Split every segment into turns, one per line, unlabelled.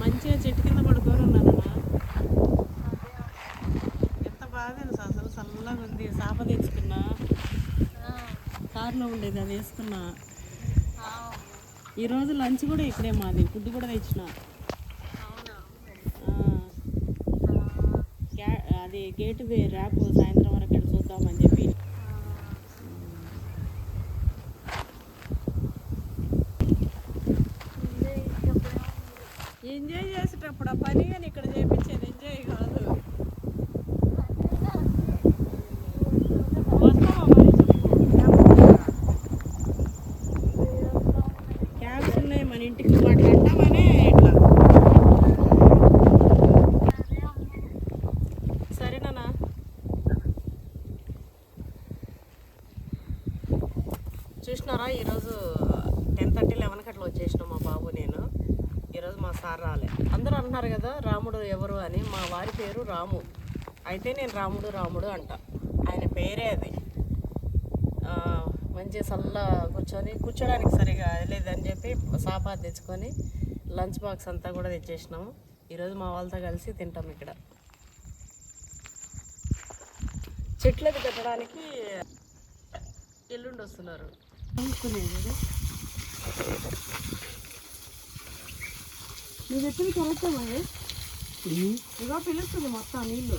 మంచిగా చెట్టు కింద పడుకొని ఉన్నానమ్మా ఎంత బాగా తెలుసు అసలు? చల్లగా ఉంది. సాప తెచ్చుకున్నా. కారులో ఉండేది అది వేసుకున్నా. ఈరోజు లంచ్ కూడా ఇక్కడే మాది. ఫుడ్ కూడా తెచ్చిన. అది గేట్ వే ర్యాప్ సాయంత్రం వరకు ఇక్కడ చూద్దామని చెప్పి ఎంజాయ్ చేసేటప్పుడు ఆ పని కానీ ఇక్కడ చేపించేది ఎంజాయ్ కాదు వస్తావా మరి చెప్పు. క్యాబ్స్ ఉన్నాయి మన ఇంటికి వాటి అంటామనే ఇట్లా సరేనా చూసినారా ఈరోజు టెన్ థర్టీ లెవెన్కి అట్లా వచ్చేసినాం మా బాబు నేను ఈరోజు మా సార్ రాలే అందరూ అంటున్నారు కదా రాముడు ఎవరు అని మా వారి పేరు రాము అయితే నేను రాముడు రాముడు అంట. ఆయన పేరే అది. మంచి చల్ల కూర్చొని కూర్చోడానికి సరిగా లేదని చెప్పి సాపా తెచ్చుకొని లంచ్ బాక్స్ అంతా కూడా తెచ్చేసినాము. ఈరోజు మా వాళ్ళతో కలిసి తింటాం ఇక్కడ. చెట్లకి పెట్టడానికి ఎల్లుండి వస్తున్నారు కొనుక్కునేది నువ్వు చెప్పింది కరెక్టే మరి ఇగో పిలుస్తుంది మొత్తం నీళ్ళు.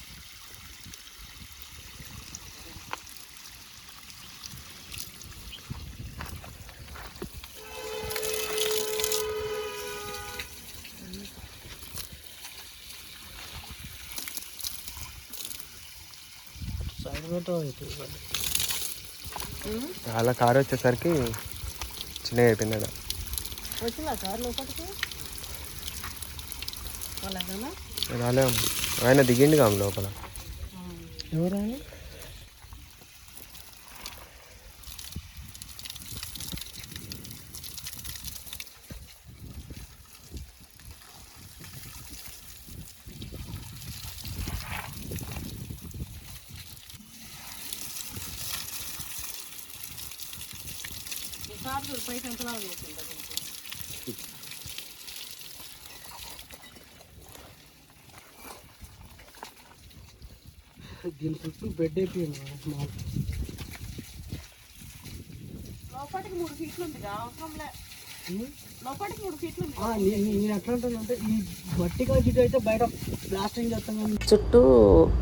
అలా కారు వచ్చేసరికి చిన్నగా అయిపోయింది.
వచ్చిందా లోపలికి?
రాలే. ఆయన దిగిండి కాము లోపల.
ఎవరా సార్ చూడు పైకి ఎంతలా చేసిందా దీనికి
దీని చుట్టూ బెడ్ అయిపోయింది
మూడు ఫీట్లు ఉంది లోపలికి మూడు ఫీట్లు
ఈ మట్టిగా చుట్టూ అయితే బయట ప్లాస్టింగ్ చేస్తాం కానీ.
చుట్టూ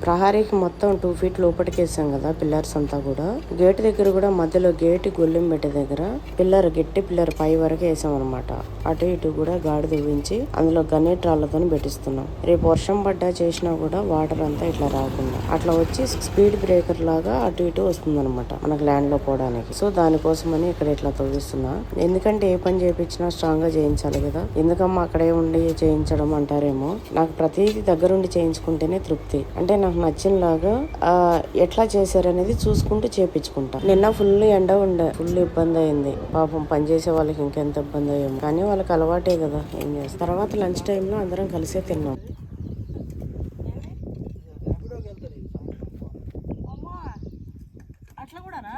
ప్రహారీకి మొత్తం టూ ఫీట్ లోపలికి వేసాం కదా పిల్లర్స్ అంతా కూడా. గేట్ దగ్గర కూడా మధ్యలో గేట్ గొల్లెం పెట్టే దగ్గర పిల్లర్ గట్టి పిల్లర్ పై వరకు వేసాం అనమాట అటు ఇటు కూడా గాడి దువ్వించి అందులో గనేట్ రాళ్ళతో పెట్టిస్తున్నాం. రేపు వర్షం పడ్డా చేసినా కూడా వాటర్ అంతా ఇట్లా రాకుండా. అట్లా వచ్చి స్పీడ్ బ్రేకర్ లాగా అటు ఇటు వస్తుంది అనమాట మనకు ల్యాండ్లో పోవడానికి. సో దానికోసమని ఇక్కడ ఇట్లా తవ్విస్తున్నా. ఎందుకంటే ఏ పని చేయించినా స్ట్రాంగ్ చేయించాలి కదా. ఎందుకమ్మా అక్కడే ఉండి చేయించడం అంటారేమో. నాకు ప్రతిదీ దగ్గరుండి చేయించుకుంటేనే తృప్తి. అంటే నాకు నచ్చినలాగా ఆ, ఎట్లా చేశారనేది చూసుకుంటూ చేపించుకుంటా. నిన్న ఫుల్ ఎండ ఉండే ఫుల్ ఇబ్బంది అయింది. పాపం పని చేసే వాళ్ళకి ఇంకెంత ఇబ్బంది అయ్యేమో. కానీ వాళ్ళకి అలవాటే కదా ఏం చేస్తారు తర్వాత లంచ్ టైంలో అందరం కలిసే తిన్నాం
అమ్మా అట్లా కూడానా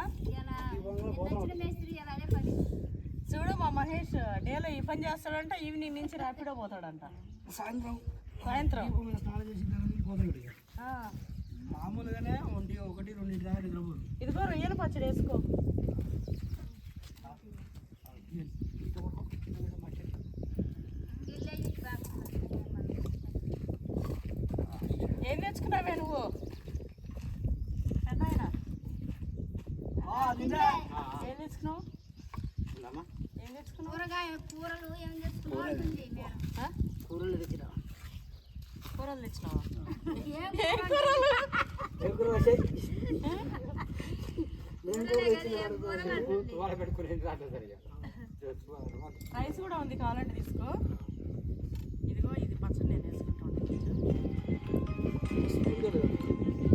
చూడు మా ఈ పని చేస్తాడంట ఈవినింగ్ నుంచి ర్యాపిడో పోతాడంట.
సాయంత్రం.
సాయంత్రం.
స్నానం చేసి పోతాడు మామూలుగానే ఒంటి ఒకటి రెండింటి దాకా నిద్రపోరు
ఇదిగో రొయ్యల పచ్చడి వేసుకో. ఏం తెచ్చుకున్నావే నువ్వు? పెద్దాయన ఏం తెచ్చుకున్నావు ఏం తెచ్చుకున్నావు
కూరగాయ కూరలు ఏం
ఆ?
కూరలు తెచ్చిరా
కూరలు తెచ్చినావా? రైస్ కూడా ఉంది కావాలంటే తీసుకో. ఇదిగో ఇది పచ్చడి నేను వేసుకుంటాను.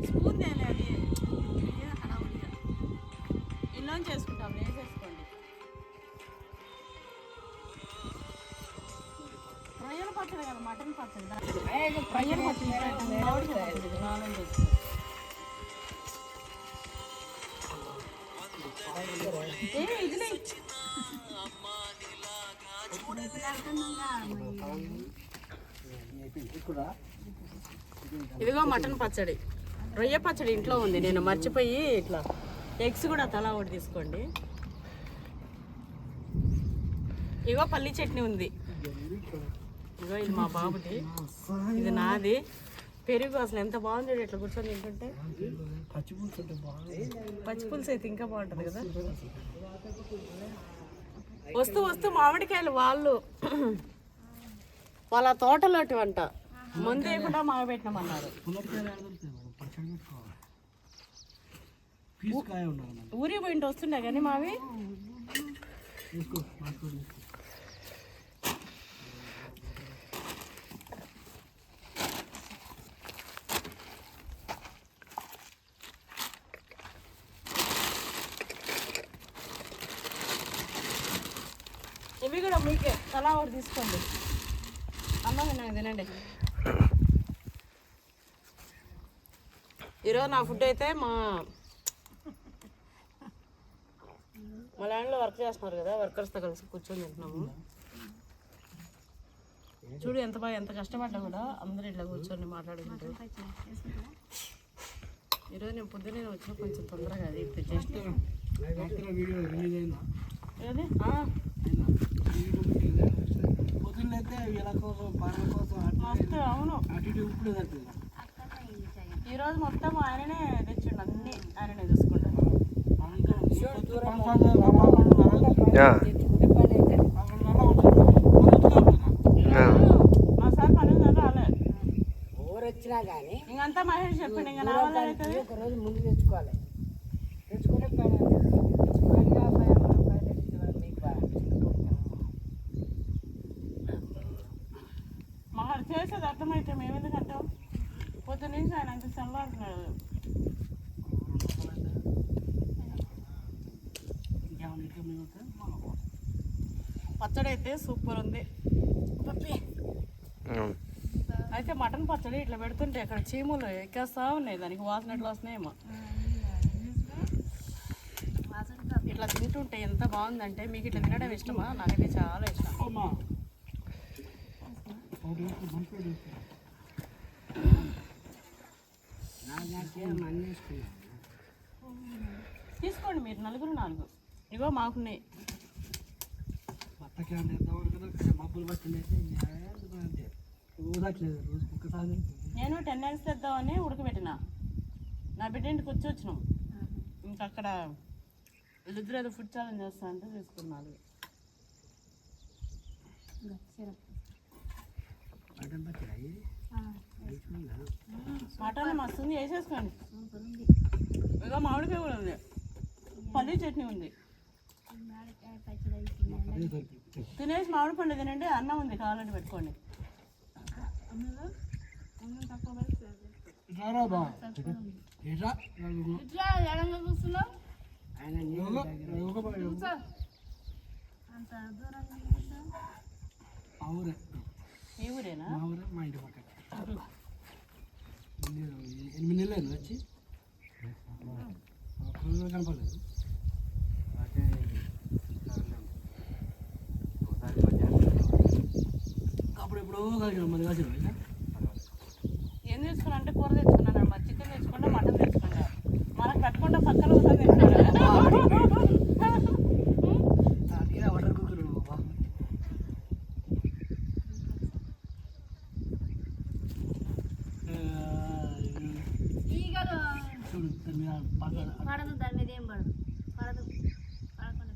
స్పూన్ తేలే అది. ఏదో హడావుడిగా. ఇల్లోంచి చేసుకుంటాం పచ్చడి కదా మటన్ పచ్చడి రొయ్యల పచ్చడి ఇది ఇదిగో మటన్ పచ్చడి. రొయ్య పచ్చడి ఇంట్లో ఉంది. నేను మర్చిపోయి ఇట్లా ఎగ్స్ కూడా తలా ఒకటి తీసుకోండి. ఇగో పల్లి చట్నీ ఉంది. ఇగో ఇది మా బాబుది. ఇది నాది. పెరుగు అసలు ఎంత బాగుంది ఇట్లా కూర్చొని తింటుంటే? పచ్చి పులుసు అయితే ఇంకా బాగుంటుంది కదా? వస్తూ వస్తూ మామిడికాయలు వాళ్ళు. వాళ్ళ తోటలోటి వంట. ముందే కూడా మాగబెట్టినామన్నారు
పీస్
ఊరి పోయింటి వస్తుండే కానీ మావి. ఇవి కూడా మీకే. తలా ఒకటి తీసుకోండి. అన్నం తినండి తినండి. ఈరోజు నా ఫుడ్ అయితే మా మా ల్యాండ్లో వర్క్ చేస్తున్నారు కదా వర్కర్స్తో కలిసి కూర్చొని తింటున్నాము. చూడు ఎంత బాగా ఎంత కష్టపడ్డా కూడా అందరూ ఇట్లా కూర్చొని మాట్లాడుకుంటారు ఈరోజు నేను పొద్దున్నే వచ్చిన కొంచెం తొందరగా అది ఇప్పుడు జస్ట్
రాత్రి వీడియో రిలీజ్ అయిందా
ఏది? ఆ,
అయిందా వీడియో పెట్టిందా? పొద్దున్నైతే వీళ్ళ కోసం పనుల కోసం అటు
మస్తు అవును
అటు ఇటు ఇప్పుడు సరిపోయింది
ఈరోజు మొత్తం ఆయననే తెచ్చిండు అన్ని ఆయననే
వచ్చినా కానీ
ఇంకంతా మహేష్ చెప్పిండు ఇంకా నా వల్ల అవుతుంది
ఒక రోజు ముందు తెచ్చుకోవాలి తెచ్చుకుంటే పైన తెచ్చుకోవాలి ఆ పైన మనం పైన తెచ్చుకోవాలి మీకు బాగా.
మాకు చేసేది అర్థమైతే మేము ఎందుకు అంటాం అంత చల్లారుతున్నాడు. పచ్చడి అయితే సూపర్ ఉంది. అయితే మటన్ పచ్చడి ఇట్లా పెడుతుంటే అక్కడ చీమలు ఎక్కేస్తా ఉన్నాయి దానికి వాసన ఎట్లా వస్తున్నాయేమో. ఇట్లా తింటుంటే ఎంత బాగుందంటే మీకు ఇట్లా తినడం ఇష్టమా? నాకైతే చాలా ఇష్టం
అమ్మా ఒకటి వేసుకో, మంచి ఒకటి వేసుకో.
నాకు నచ్చిన అన్నీ వేసుకున్నాను
తీసుకోండి మీరు నలుగురు నాలుగు. ఇగో మాకున్నాయి. నేను టెన్ ఎగ్స్ తెద్దామని ఉడకబెట్టిన. నా బిడ్డ ఇంటికి వచ్చి వచ్చినాం. ఇంకా అక్కడ వీళ్ళిద్దరు ఏదో ఫుడ్ ఛాలెంజ్ చేస్తా అంటే
పచ్చడి అయ్యి
మటన్ మస్తు ఉంది వేసేసుకోండి ఇక మామిడికాయ కూడా ఉంది. పల్లి చట్నీ ఉంది. తినేసి మామిడి పండు తినండి అన్నం ఉంది కావాలంటే పెట్టుకోండి. ఈ ఊరేనా?
మా ఊరే మా ఇంటి పక్కన. ఎనిమిది నెలలు అయింది వచ్చి కనపడలేదు అప్పుడు ఎప్పుడో కలిగిన మంది కలిసిన
ఏం తెచ్చుకున్నా అంటే కూర తెచ్చుకున్నాను మా చికెన్ తెచ్చుకుంటా మటన్ తెచ్చుకుంటా మనం కట్టుకుంటా పక్కన ఒకసారి తెచ్చుకున్నా
అడిగిన వాటర్ కుక్కర్ బాబా
ఈగలు
చూడు దాని మీద పడతారు
పడదు దాని మీద ఏం పడదు పడదు పడకుండా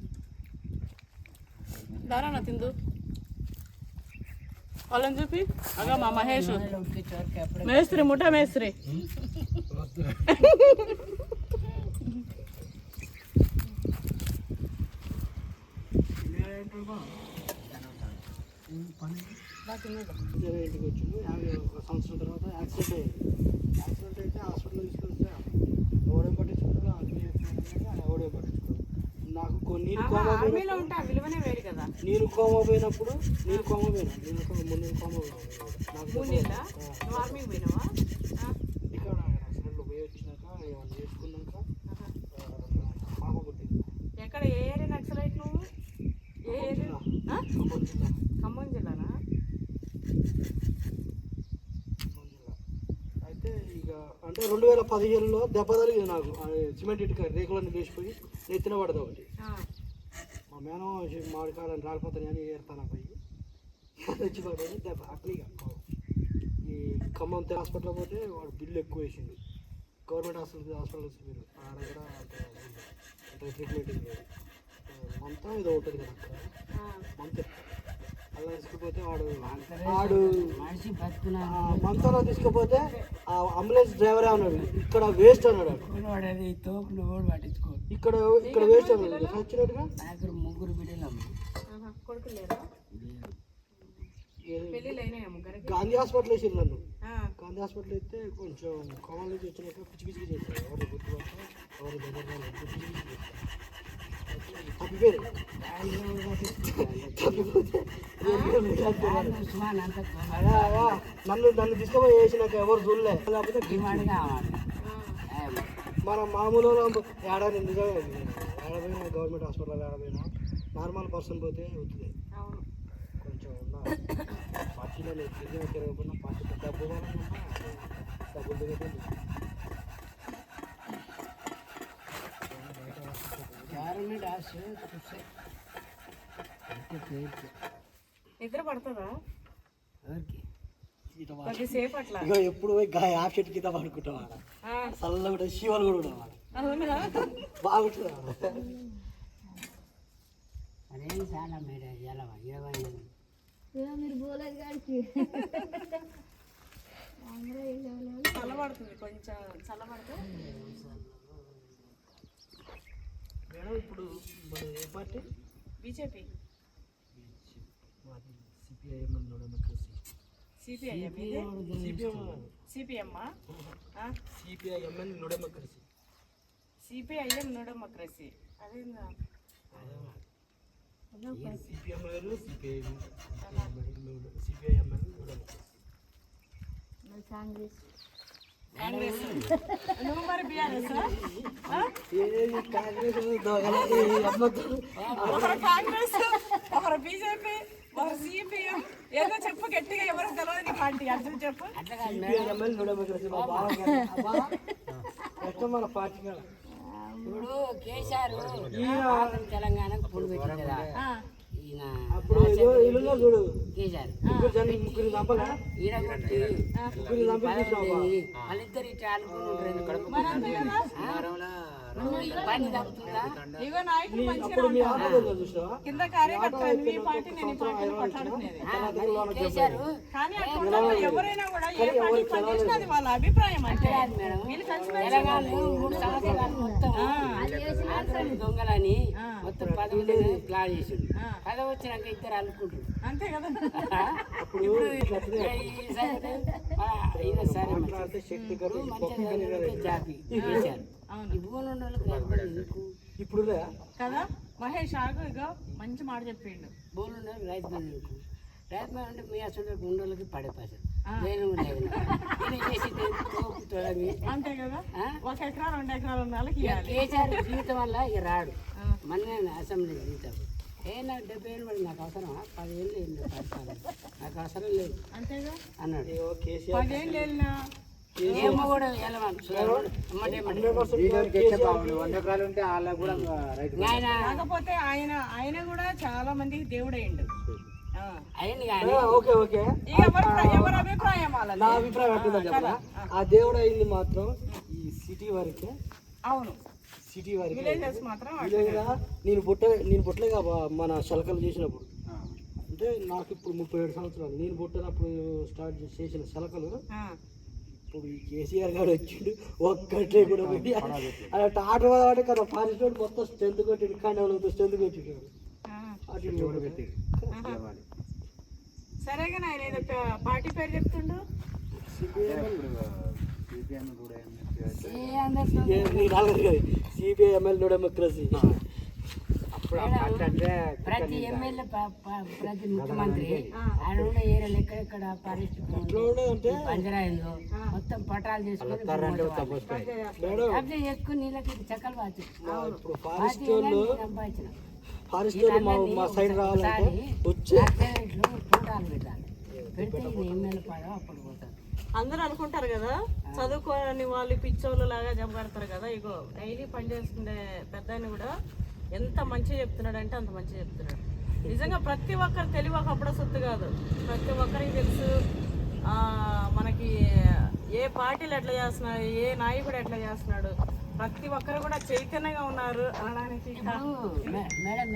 దారా తిందు వాళ్ళని చూపి అగా మా మహేష్ మేస్త్రి ముఠా మేస్త్రి
పని ఇరవై ఇంటికి వచ్చిండు యాభై ఒక సంవత్సరం తర్వాత యాక్సిడెంట్ అయ్యింది యాక్సిడెంట్ అయితే హాస్పిటల్ తీసుకొస్తే ఎవడే పట్టించుకుంటారో అన్ని ఎవడే పట్టించుకోరు నాకు
ఆహా,
కోమ
ఆర్మీలో ఉంటే ఆ విలువనే వేరు కదా.
నీళ్ళు కోమ పోయినప్పుడు నీళ్ళు కోమ పోయినా నీళ్ళు కోమ ముందు కోమ. నాకు
మూడు నెలల నువ్వు ఆర్మీకి పోయినావా?
ఇక్కడ హాస్పిటల్లో పోయి వచ్చినాక ఏమన్నా చేసుకున్నాక పాప పుట్టింది.
ఎక్కడ? ఏ ఏరియా నక్సలైట్ నువ్వు? ఏ ఏరియా?
ఖమ్మం జిల్లా.
ఖమ్మం జిల్లానా?
అంటే రెండు వేల పదిహేనులో దెబ్బ తగిలింది నాకు. సిమెంట్ ఇటుక రేకులన్నీ లేచిపోయి నెత్తిన పడదు ఒకటి. మా మేనం మామిడికాయలను రాలిపోతాయి అని ఏరుతాను పోయి. తెచ్చి పడేది దెబ్బ అట్లీగా ఈ ఖమ్మం తె- హాస్పిటల్ పోతే వాడు బిల్లు ఎక్కువ వేసిండు. గవర్నమెంట్ హాస్పిటల్ హాస్పిటల్ మీరు ఆడ కూడా అంత అంత ట్రీట్మెంట్ మంతా ఏదో ఉంటుంది కదా. మంత్ అలా తీసుకుపోతే వాడు వాడు
మనిషి
మంతంలో తీసుకుపోతే ఆ అంబులెన్స్ డ్రైవరే అన్నాడు. ఇక్కడ వేస్ట్ అన్నాడు. వాడు.
వాడేది తోపులు కూడా పట్టించుకో.
ఇక్కడ ఇక్కడ వేస్ట్ అన్నాడు. చచ్చినట్టుగా
నాకు ముగ్గురు
కొడుకు ముగ్గురికి?
గాంధీ హాస్పిటల్ వేసిండు నన్ను.
ఆ,
గాంధీ హాస్పిటల్ అయితే కొంచెం కోమల నుంచి వచ్చినాక పిచ్చి పిచ్చికి చేశారు. ఎవరు గుర్తుపట్ట ఎవరు దగ్గర. పిచ్చి పిచ్చికి చేశారు నన్ను నన్ను తీసుకుపోయి వేసినాక ఎవరు చూడలే. లేకపోతే
డిమాండ్ కావాలి
ఆ.
మన మామూలు ఏడాది నిజమే ఏడపోయినా గవర్నమెంట్ హాస్పిటల్ ఏడపోయినా నార్మల్ పర్సన్ పోతే అవుతుంది. కొంచెం ఉన్న. పార్టీలో తిరిగి తిరగకుండా పార్టీ డబ్బు డబ్బులు తిరగదు
గవర్నమెంట్ పేరు
నిద్ర పడుతుందా?
ఎవరికి?
కొద్దిసేపు అట్లా
ఇగో ఎప్పుడు పోయి గా యాప్ చెట్టు కింద పడుకుంటాం ఆడ
ఆ,
చల్లగా ఉంటుంది శివలు కూడా ఉండవు బాగుంటుంది
అదేం చాలా మేడ ఎలా ఇరవై మంది
మీరు పోలేదు
చల్లబడుతుంది కొంచెం చల్లబడితే
మేడం ఇప్పుడు మన ఏ పార్టీ?
బీజేపీ.
మాది CPIM democracy
CPI
CPM
సిపిఎమ్మా
CPIMN democracy
CPIM no democracy అదేందా?
CPM వేరు CPI CPIMN democracy
Congress
Congress నువ్వు మరి బీఆర్ఎస్. ఒకరు కాంగ్రెస్ ఒకరు బీజేపీ ఒకరు సిపిఎం ఏదో చెప్పు గట్టిగా ఎవరికి తెలియదు పార్టీ అర్థం చెప్పు
మన పార్టీ.
ఇప్పుడు కేసీఆర్ తెలంగాణకు పులు పెట్టింది
అప్పుడు ఇల్లులో చూడు.
కేసీఆర్
ముగ్గురు చంపలే? ముగ్గురు చంపి
వాళ్ళిద్దరు ఇట్లా అనుకుంటుంటారు
మరి
ఈ
పార్టీ నేను ఈ పార్టీని కొట్లాడుకునేది కానీ ఎవరైనా కూడా ఏ పార్టీ పనిచేసినా అది వాళ్ళ అభిప్రాయం అంటే వీళ్ళు కలిసి
మూడు సంవత్సరాలు మొత్తం. దొంగలని మొత్తం పదవి ప్లాన్ చేసిండు. పదవి వచ్చినాక ఇద్దరు అనుకుంటారు
అంతే కదా.
అప్పుడు
ఈ సంగతి, ఆ, ఈయన సరే మంచిగా జాబి కేసీఆర్
ఇప్పుడు
కదా? మహేష్ ఆగు ఇగో మంచి మాట చెప్పిండు.
భూములు ఉన్న వాళ్ళకి రైతు బంధు రైతు బంధు అంటే మీ అసలు గుండెలకి పడే పైసలు. నేను
అంతే కదా? ఒక ఎకరా రెండు ఎకరాలు ఉన్న వాళ్ళకి ఇవ్వాలి.
కేసీఆర్ జీవితం వల్ల ఇక రాడు. మన అసెంబ్లీ జీవితం. ఏ నాకు డెబ్బై ఏళ్ళు పడి నాకు అవసరమా? పదివేలు లేదు నాకు అవసరం లేదు.
అంతేగా
అన్నాడు.
పదేళ్ళు వెళ్ళినా కాకపోతే ఆయన ఆయన కూడా చాలా మందికి
కానీ
ఓకే ఓకే. నా అభిప్రాయం చెప్పరా ఆ. దేవుడు అయింది మాత్రం ఈ సిటీ వరకే.
అవును.
సిటీ వరకే. నేను పుట్ట నేను పుట్టలేక మన శలకలు చేసినప్పుడు. అంటే నాకు ఇప్పుడు ముప్పై ఏడు సంవత్సరాలు. నేను పుట్టినప్పుడు స్టార్ట్ చేసిన శలకలు. ఇప్పుడు ఈ కేసీఆర్ గారు వచ్చిండు ఒక్కటే కూడా పెట్టి అలా ఆట వాడి కదా పారిస్తోడు మొత్తం స్ట్రెంత్ కొట్టిండు కానీ స్ట్రెంత్ కొట్టిండు. పెట్టి
సరేగా ఆయన ఏదో పార్టీ పేరు చెప్తుండు?
సిపిఐ ఎంఎల్ డెమోక్రసీ ఇప్పుడు ఆ పంట అంటే
ప్రతి ఎమ్మెల్యే ప్రతి ముఖ్యమంత్రి ఆయన ఉండే ఏరియాలు ఎక్కడెక్కడ ఫారెస్ట్
ఉండేదంటే
పంజరాయిందో మొత్తం పటాలు చేసుకొని కబ్జా చేసుకుని నీళ్ళకి చెక్కలు వాచి
ఫారెస్ట్ మా సైడ్ రావాలంటే వచ్చి.
పెట్టాలి. పెడితే ఎమ్మెల్యే అప్పుడు పోతారు
అందరూ అనుకుంటారు కదా? చదువుకోని వాళ్ళు పిచ్చోళ్ళు లాగా జమగడతారు కదా? ఇగో డైలీ పని చేసుకునే పెద్ద కూడా ఎంత మంచిగా చెప్తున్నాడు అంటే అంత మంచిగా చెప్తున్నాడు. నిజంగా ప్రతి ఒక్కరు తెలివి ఒకప్పుడు సొత్తు కాదు. ప్రతి ఒక్కరికి తెలుసు. మనకి ఏ పార్టీలు ఎట్లా చేస్తున్నాడు ఏ నాయకుడు ఎట్లా చేస్తున్నాడు ప్రతి ఒక్కరు కూడా చైతన్యంగా ఉన్నారు అనడానికి
మేడం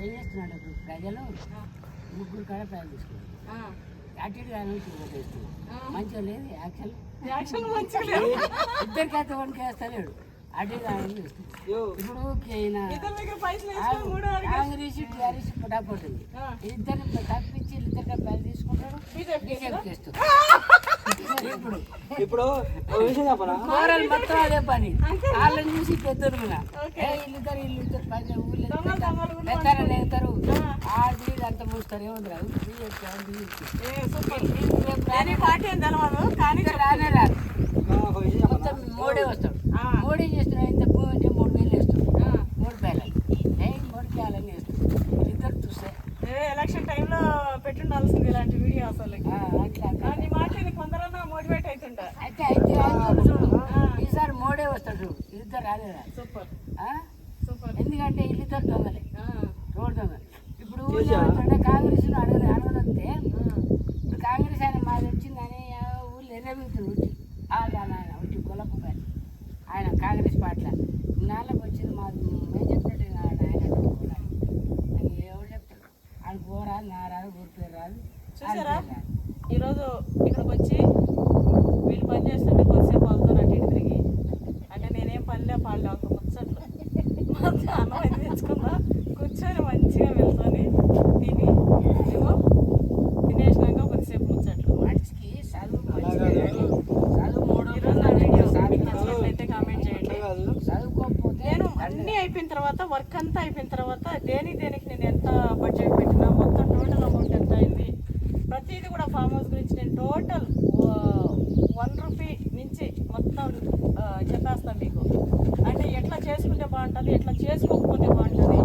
ఏం చేస్తున్నాడు ప్రజలు ముగ్గురు కాడ తీసుకున్నారు ఓటేస్తున్నాం మంచిగా లేదు యాక్షన్
యాక్షన్ మంచిగా లేదు.
ఇద్దరికి అయితే వన్కి వేస్తలేడు కాంగ్రెస్ ఇద్దరు తప్పించి ఇద్దరు తీసుకుంటాడు. ఇప్పుడు
ఇప్పుడు
కూరలు మొత్తం అదే పని. వాళ్ళని చూసి పెద్దరు కూడా. ఇల్లుతారు ఇల్లుతారు పది ఊళ్ళో పెద్దలు ఎత్తారు ఆ. అంత మూస్తారు. ఏముంది రాదు?
పార్టీ ఏం తెలవదు కానీ
రానే రాదు
ఆ, ఒక విషయం చెప్పరా
మొత్తం మోడీ వస్తాడు మోడీ చేస్తున్నాడు ఇంత భూమి అంటే మూడు వేలు వేస్తాడు మూడు పేర్లు ఏ మూడు పేర్లని వేస్తాడు ఇద్దరు చూస్తే
ఏ ఎలక్షన్ టైంలో పెట్టుండాల్సింది ఇలాంటి వీడియో అసలు
ఆ, అట్లా అట్లా.
నీ మాట కొందరన్నా మోటివేట్ అవుతుంటా
అయితే అయితే అయితే చూడు ఈసారి మోడీ వస్తాడు చూడు ఇద్దరు రానే రాదు
సూపర్
ఆ?
సూపర్
ఎందుకంటే ఇల్లుతారు దొంగలే
ఆ,
రోడ్ దొంగలు ఇప్పుడు ఊళ్ళో ఏమంటాడంటే కాంగ్రెస్ అడగదు అడగదంటే ఇప్పుడు కాంగ్రెస్ ఆయన మాది వచ్చిందని ఆ ఊళ్ళో ఎర్రబీగుతుంది వచ్చి ఆయన ఆయన వచ్చి గొల్లపు కానీ ఆయన పార్టీలో నాళ్ళకి వచ్చింది మాది మేము చెప్పినట్టు ఆయన. నాకు ఎవరు చెప్తాడు ఆయన పోరాదు నా రాదు ఊరి పేరు రాదు
చూసారా. ఈరోజు ఇక్కడికి వచ్చి వీళ్ళు పని చేస్తుంటే కొద్దిసేపు వాళ్ళతో అటు ఇటు తిరిగి అంటే నేనేం పనిలే పాడలే ఒక ముచ్చట్లు మొత్తం అన్నం అయితే తెచ్చుకుందా కూర్చొని మంచిగా వెళ్తాని తిని ఏమో తినేసినాక కొద్దిసేపు ముచ్చట్లు
మనిషికి చదువు మంచిదే కానీ చదువు మూడో
ఈరోజు నా వీడియో మీకు నచ్చినట్లయితే కామెంట్ చేయండి
కాదు
చదువుకోకపోతే
నేను అన్నీ అయిపోయిన తర్వాత వర్క్ అంతా అయిపోయిన తర్వాత దేనికి దేనికి నేను ఎంత బడ్జెట్ పెట్టినా మొత్తం టోటల్ అమౌంట్ ఎంత అయింది? ప్రతిదీ కూడా ఫామ్ హౌస్ గురించి నేను టోటల్ వన్ రూపీ నుంచి మొత్తం చెప్పేస్తాను మీకు. అంటే ఎట్లా చేసుకుంటే బాగుంటుంది ఎట్లా చేసుకోకపోతే బాగుంటుంది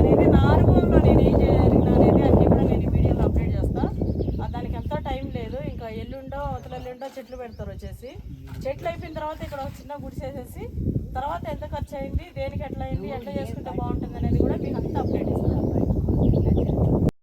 అనేది నా అనుభవంలో నేను ఏం చేయగలిగిన అనేది అన్నీ కూడా నేను వీడియోలో అప్డేట్ చేస్తాను దానికి ఎంతో టైం లేదు. ఇంకా ఎల్లుండో అవతల ఎల్లుండో చెట్లు పెడతారు వచ్చేసి. చెట్లు అయిపోయిన తర్వాత ఇక్కడ ఒక చిన్న గుడిసేసేసి తర్వాత ఎంత అయింది దేనికి ఎట్లా అయింది ఎట్లా చేసుకుంటే బాగుంటుంది?